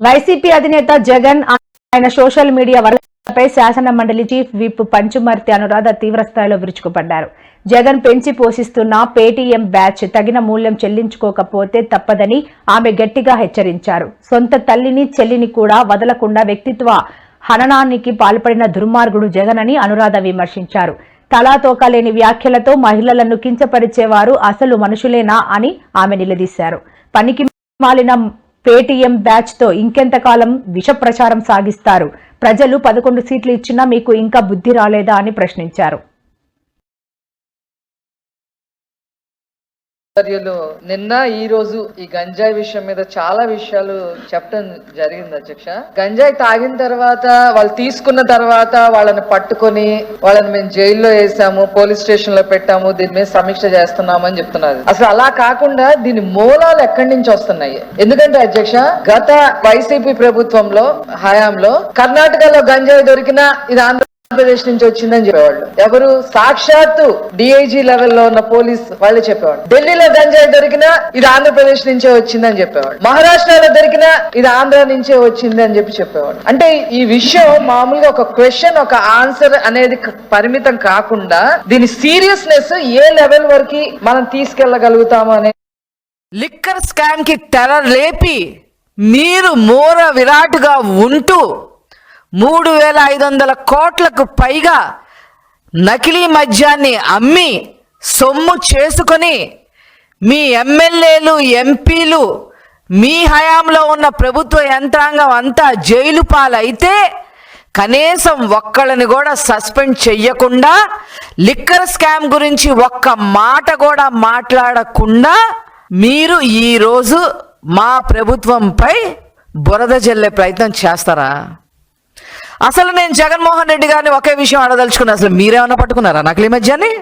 YCP అధినేత జగన్ ఆయన social media వర్గాలపై శాసన మండలి చీఫ్ విప్ పంచుమర్తి అనురాధ తీవ్ర స్థాయిలో విరుచుకుపడ్డారు. జగన్ పెంచి పోషిస్తున్న పేటీఎం బ్యాచ్ తగిన మూల్యం చెల్లించుకోకపోతే తప్పదని ఆమె గట్టిగా హెచ్చరించారు. సొంత తల్లిని చెల్లిని కూడా వదలకుండా వ్యక్తిత్వ హననానికి పాల్పడిన దుర్మార్గుడు జగన్ అని అనురాధ విమర్శించారు. తలాతోక లేని వ్యాఖ్యలతో మహిళలను కించపరిచేవారు అసలు మనుషులేనా అని ఆమె నిలదీశారు. పనికి మాలిన పేటీఎం బ్యాచ్తో ఇంకెంతకాలం విష ప్రచారం సాగిస్తారు? ప్రజలు పదకొండు సీట్లు ఇచ్చినా మీకు ఇంకా బుద్ధి రాలేదా అని ప్రశ్నించారు. చర్యలు నిన్న ఈ రోజు ఈ గంజాయి విషయం మీద చాలా విషయాలు చెప్పడం జరిగింది అధ్యక్ష. గంజాయి తాగిన తర్వాత వాళ్ళు తీసుకున్న తర్వాత వాళ్ళని పట్టుకొని వాళ్ళని మేము జైల్లో వేసాము పోలీస్ స్టేషన్లో పెట్టాము దీని మీద సమీక్ష చేస్తున్నామని చెప్తున్నారు. అసలు అలా కాకుండా దీని మూలాలు ఎక్కడి నుంచి వస్తున్నాయి? ఎందుకంటే అధ్యక్ష గత వైసీపీ ప్రభుత్వంలో హయాంలో కర్ణాటకలో గంజాయి దొరికినా ఇది ఆంధ్ర ఆంధ్రప్రదేశ్ నుంచి వచ్చిందని చెప్పేవాళ్ళు. ఎవరు? సాక్షాత్తు డిఐజీ లెవెల్లో ఉన్న పోలీస్ వాళ్ళు చెప్పేవాళ్ళు. ఢిల్లీలో గంజాయి దొరికినా ఇది ఆంధ్రప్రదేశ్ నుంచే వచ్చిందని చెప్పేవాళ్ళు. మహారాష్ట్రలో దొరికినా ఇది ఆంధ్ర నుంచే వచ్చింది అని చెప్పి చెప్పేవాళ్ళు. అంటే ఈ విషయం మామూలుగా ఒక క్వశ్చన్ ఒక ఆన్సర్ అనేది పరిమితం కాకుండా దీని సీరియస్నెస్ ఏ లెవెల్ వరకు మనం తీసుకెళ్ళగలుగుతాము అనే లిక్కర్ స్కామ్కి తెర లేపి మీరు మోర విరాట్గా ఉంటూ మూడు వేల ఐదు వందల కోట్లకు పైగా నకిలీ మద్యాన్ని అమ్మి సొమ్ము చేసుకొని మీ ఎమ్మెల్యేలు ఎంపీలు మీ హయాంలో ఉన్న ప్రభుత్వ యంత్రాంగం అంతా జైలు పాలైతే కనీసం ఒక్కళ్ళని కూడా సస్పెండ్ చెయ్యకుండా లిక్కర్ స్కామ్ గురించి ఒక్క మాట కూడా మాట్లాడకుండా మీరు ఈరోజు మా ప్రభుత్వంపై బురద జల్లే ప్రయత్నం చేస్తారా? అసలు నేను జగన్మోహన్ రెడ్డి గారిని ఒకే విషయం అడదలుచుకున్నా అసలు మీరేమన్నా పట్టుకున్నారా నకిలీ మధ్యాన్ని?